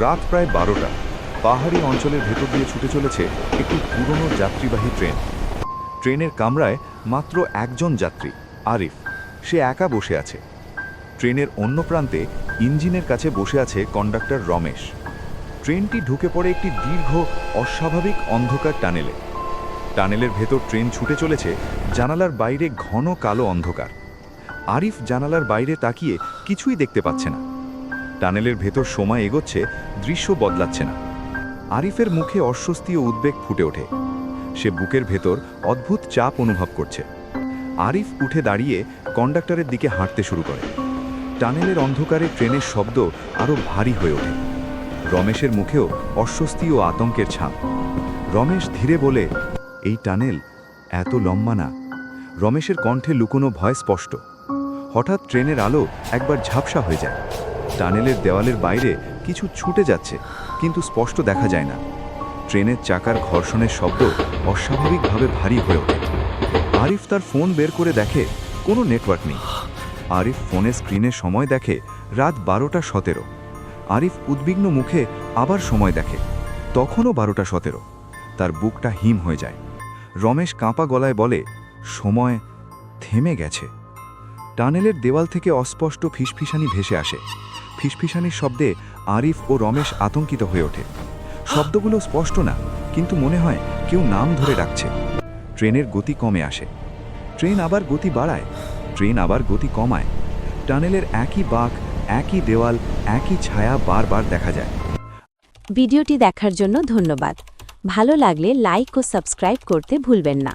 রাত প্রায় বারোটা। পাহাড়ি অঞ্চলের ভেতর দিয়ে ছুটে চলেছে একটি পুরনো যাত্রীবাহী ট্রেন। ট্রেনের কামরায় মাত্র একজন যাত্রী, আরিফ। সে একা বসে আছে। ট্রেনের অন্য প্রান্তে ইঞ্জিনের কাছে বসে আছে কন্ডাক্টর রমেশ। ট্রেনটি ঢুকে পড়ে একটি দীর্ঘ, অস্বাভাবিক অন্ধকার টানেলে। টানেলের ভেতর ট্রেন ছুটে চলেছে জানালার বাইরে ঘন কালো অন্ধকার। আরিফ জানালার বাইরে তাকিয়ে কিছুই দেখতে পাচ্ছে না। টানেলের ভেতর সময় এগোচ্ছে, দৃশ্য বদলাচ্ছে না। আরিফের মুখে অস্বস্তি ও উদ্বেগ ফুটে ওঠে। সে বুকের ভেতর অদ্ভুত চাপ অনুভব করছে। আরিফ উঠে দাঁড়িয়ে কন্ডাক্টরের দিকে হাঁটতে শুরু করে। টানেলের অন্ধকারে ট্রেনের শব্দ আরও ভারী হয়ে ওঠে। রমেশের মুখেও অস্বস্তি ও আতঙ্কের ছাপ। রমেশ ধীরে বলে, এই টানেল এত লম্বা না। রমেশের কণ্ঠে লুকোনো ভয় স্পষ্ট। হঠাৎ ট্রেনের আলো একবার ঝাপসা হয়ে যায়। টানেলের দেওয়ালের বাইরে কিছু ছুটে যাচ্ছে, কিন্তু স্পষ্ট দেখা যায় না। ট্রেনের চাকার ঘর্ষণের শব্দ অস্বাভাবিকভাবে ভারী হয়ে ওঠে। আরিফ তার ফোন বের করে দেখে, কোনো নেটওয়ার্ক নেই। আরিফ ফোনে স্ক্রিনে সময় দেখে রাত বারোটা সতেরো। আরিফ উদ্বিগ্ন মুখে আবার সময় দেখে, তখনও বারোটা সতেরো। তার বুকটা হিম হয়ে যায়। রমেশ কাঁপা গলায় বলে, সময় থেমে গেছে। টানেলের দেওয়াল থেকে অস্পষ্ট ফিসফিসানি ভেসে আসে। ফিসফিসানির শব্দে আরিফ ও রমেশ আতঙ্কিত হয়ে ওঠে। শব্দগুলো স্পষ্ট না, কিন্তু মনে হয় কেউ নাম ধরে ডাকছে। ট্রেনের গতি কমে আসে। ট্রেন আবার গতি বাড়ায়, ট্রেন আবার গতি কমায়। টানেলের একই বাঁক, একই দেওয়াল, একই ছায়া বারবার দেখা যায়। ভিডিওটি দেখার জন্য ধন্যবাদ। ভালো লাগলে লাইক ও সাবস্ক্রাইব করতে ভুলবেন না।